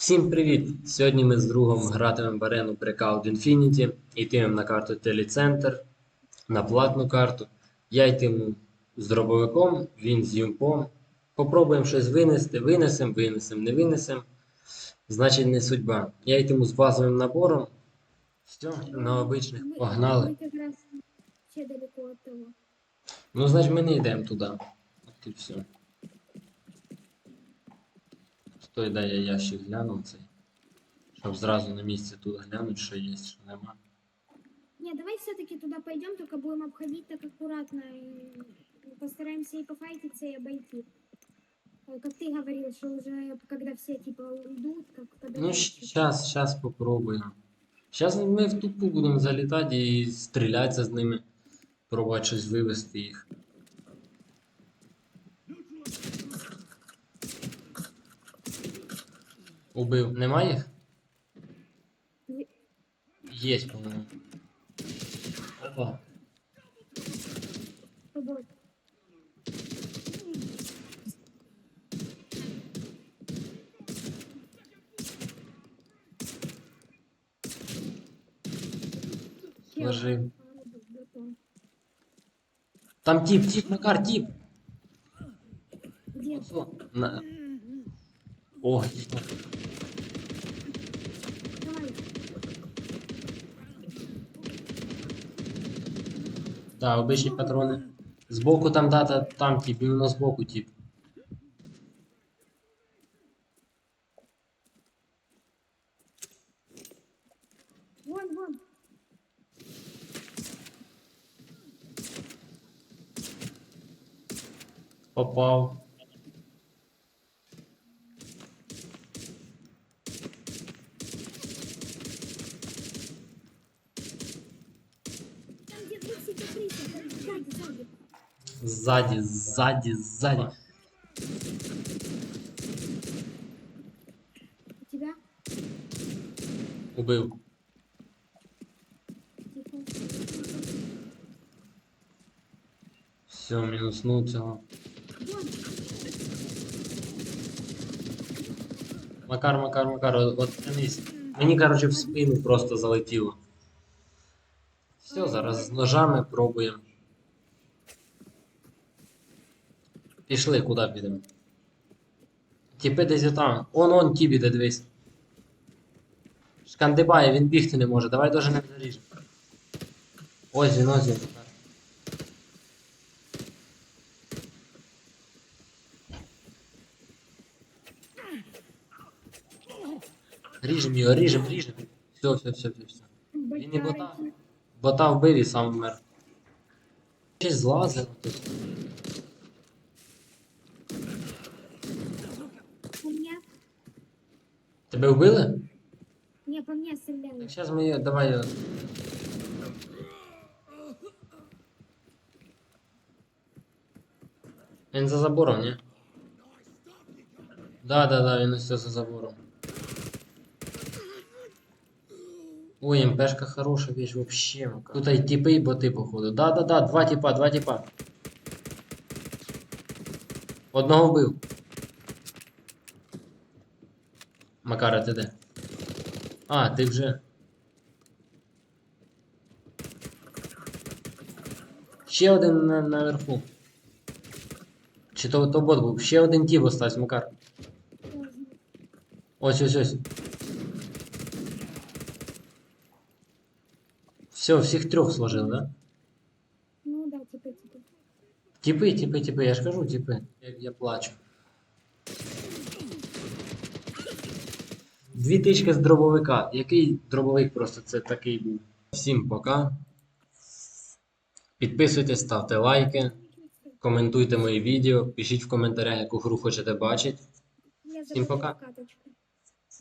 Всім привіт! Сьогодні ми з другом гратимемо в арену Breakout Infinity, йтимемо на карту Телецентр, на платну карту. Я йтиму з дробовиком, він з юмпом. Попробуємо щось винести, винесемо, винесемо, не винесемо. Значить не судьба. Я йтиму з базовим набором. Все, на обичних погнали. Ну, значить ми не йдемо туди. От і все. Стой, дай я ящик гляну цей. Щоб зразу на місці тут глянуть, що є, що нема. Не, давай все-таки туда пойдем, только будем обходить так аккуратно. и постараемся и пофайтиться, и обойти. Э, Как ты говорил, что уже когда все типа уйдут, как Ну, подавать. сейчас, сейчас попробуємо. Зараз ми в тупу будемо залітати і стрілятися з ними. Пробувати щось вивести їх. Убив. Немає їх? Ні. Є, по-моєму. Опа. Вот. Чел, Ложи. а, готов. Там тип, тип, Макар, тип. Где? О, на... О, Давай. Да, обичні патрони. Збоку там дата, там тип, іменно збоку тип. Вон, вон. Попав. сзади, сзади. Сзади, сзади, сзади. У тебя? Убив. Тихо. Все, мінуснув цього. Вон. Макар, Макар, Макар, от от тянись. Мені, короче, в спину просто залетіло. Все, зараз з ножами пробуємо. Пішли, куди підемо. Тіпи десь там. Он, он, тіп іде, дивись. Шкандибає, він бігти не може. Давай дуже не заріжемо. Ось він, ось він. Ріжем його, ріжем, ріжем. Все, все, все, все, все. Він і бота. Бота вбив і сам вмер. Щось злазило тут. По мне? Тебе вбили? Не, по мне стреляли. Зараз ми її, давай. його. Він за забором, ні? Да, да, да, він усе за забором. Ой, МПшка хороша вещь вообще. Тут і типи і боти, походу. Да, да, да, два типа, два типа. Одного вбив. Макара, ти де? А, ти вже. Ще один на, наверху. Чи то, то бот був? Ще один тіп остався, Макар. Ось, ось, ось. Все, всіх трьох сложив, да? Ну да, типа, типа. Тіпи, тіпи, тіпи, я ж кажу, тіпи. Я, я плачу. Дві тички з дробовика. Який дробовик просто це такий був. Всім пока. Підписуйтесь, ставте лайки, коментуйте мої відео, пишіть в коментарях, яку гру хочете бачити. Всім пока.